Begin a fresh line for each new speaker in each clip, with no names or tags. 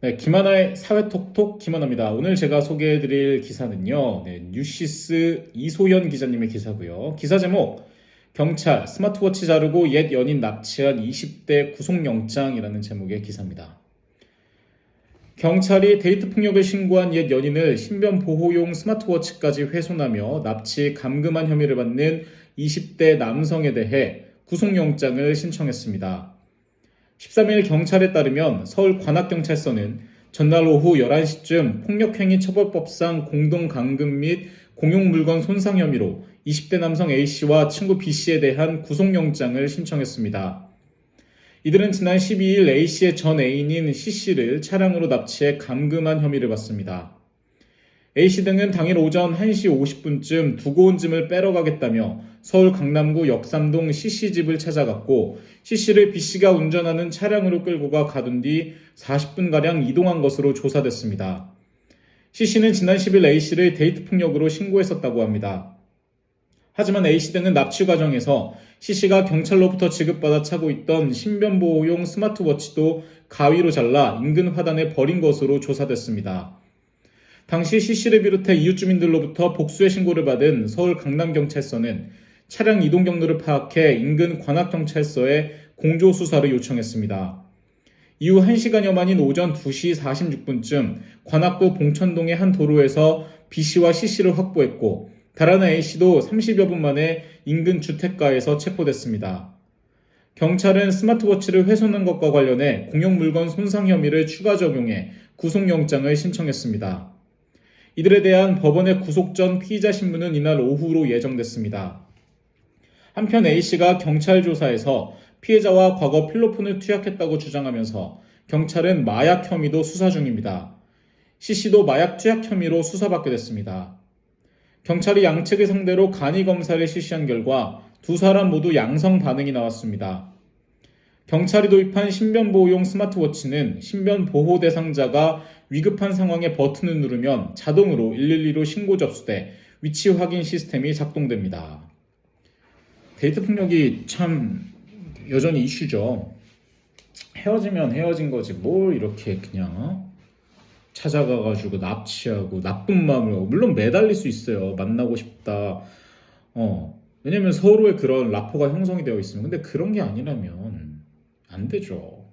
네, 김하나의 사회톡톡 김하나입니다. 오늘 제가 소개해드릴 기사는요, 네, 뉴시스 이소연 기자님의 기사고요. 기사 제목 경찰 스마트워치 자르고 옛 연인 납치한 20대 구속영장이라는 제목의 기사입니다. 경찰이 데이트 폭력을 신고한 옛 연인을 신변 보호용 스마트워치까지 훼손하며 납치 감금한 혐의를 받는 20대 남성에 대해 구속영장을 신청했습니다. 13일 경찰에 따르면 서울 관악경찰서는 전날 오후 11시쯤 폭력행위 처벌법상 공동강금 및 공용물건 손상 혐의로 20대 남성 A씨와 친구 B씨에 대한 구속영장을 신청했습니다. 이들은 지난 12일 A씨의 전 애인인 C씨를 차량으로 납치해 감금한 혐의를 받습니다. A씨 등은 당일 오전 1시 50분쯤 두고 온 짐을 빼러 가겠다며 서울 강남구 역삼동 C씨 집을 찾아갔고 C씨를 B씨가 운전하는 차량으로 끌고 가 가둔 뒤 40분가량 이동한 것으로 조사됐습니다. C씨는 지난 10일 A씨를 데이트 폭력으로 신고했었다고 합니다. 하지만 A씨 등은 납치 과정에서 C씨가 경찰로부터 지급받아 차고 있던 신변보호용 스마트워치도 가위로 잘라 인근 화단에 버린 것으로 조사됐습니다. 당시 C씨를 비롯해 이웃 주민들로부터 복수의 신고를 받은 서울 강남경찰서는 차량 이동 경로를 파악해 인근 관악경찰서에 공조 수사를 요청했습니다. 이후 1시간여 만인 오전 2시 46분쯤 관악구 봉천동의 한 도로에서 B씨와 C씨를 확보했고 다른 A씨도 30여 분 만에 인근 주택가에서 체포됐습니다. 경찰은 스마트워치를 훼손한 것과 관련해 공용물건 손상 혐의를 추가 적용해 구속영장을 신청했습니다. 이들에 대한 법원의 구속 전 피의자 신문은 이날 오후로 예정됐습니다. 한편 A씨가 경찰 조사에서 피해자와 과거 필로폰을 투약했다고 주장하면서 경찰은 마약 혐의도 수사 중입니다. C씨도 마약 투약 혐의로 수사받게 됐습니다. 경찰이 양측을 상대로 간이 검사를 실시한 결과 두 사람 모두 양성 반응이 나왔습니다. 경찰이 도입한 신변보호용 스마트워치는 신변보호 대상자가 위급한 상황에 버튼을 누르면 자동으로 112로 신고 접수돼 위치 확인 시스템이 작동됩니다. 데이트 폭력이 참 여전히 이슈죠. 헤어지면 헤어진 거지 뭘 이렇게 그냥 어? 찾아가가지고 납치하고 나쁜 마음을 물론 매달릴 수 있어요. 만나고 싶다. 어 왜냐면 서로의 그런 라포가 형성이 되어 있으면 근데 그런 게 아니라면 안 되죠.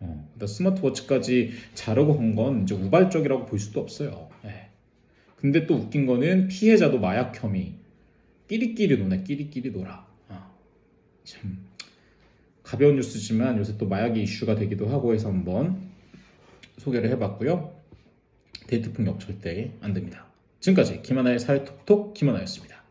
어, 그러니까 스마트워치까지 자르고 간건 이제 우발적이라고 볼 수도 없어요. 예. 근데 또 웃긴 거는 피해자도 마약 혐의. 끼리끼리 노네, 끼리끼리 놀아. 아, 참 가벼운 뉴스지만 요새 또 마약이 이슈가 되기도 하고 해서 한번 소개를 해봤고요. 데이트 폭력 절대 안 됩니다. 지금까지 김하나의 사회톡톡 김하나였습니다.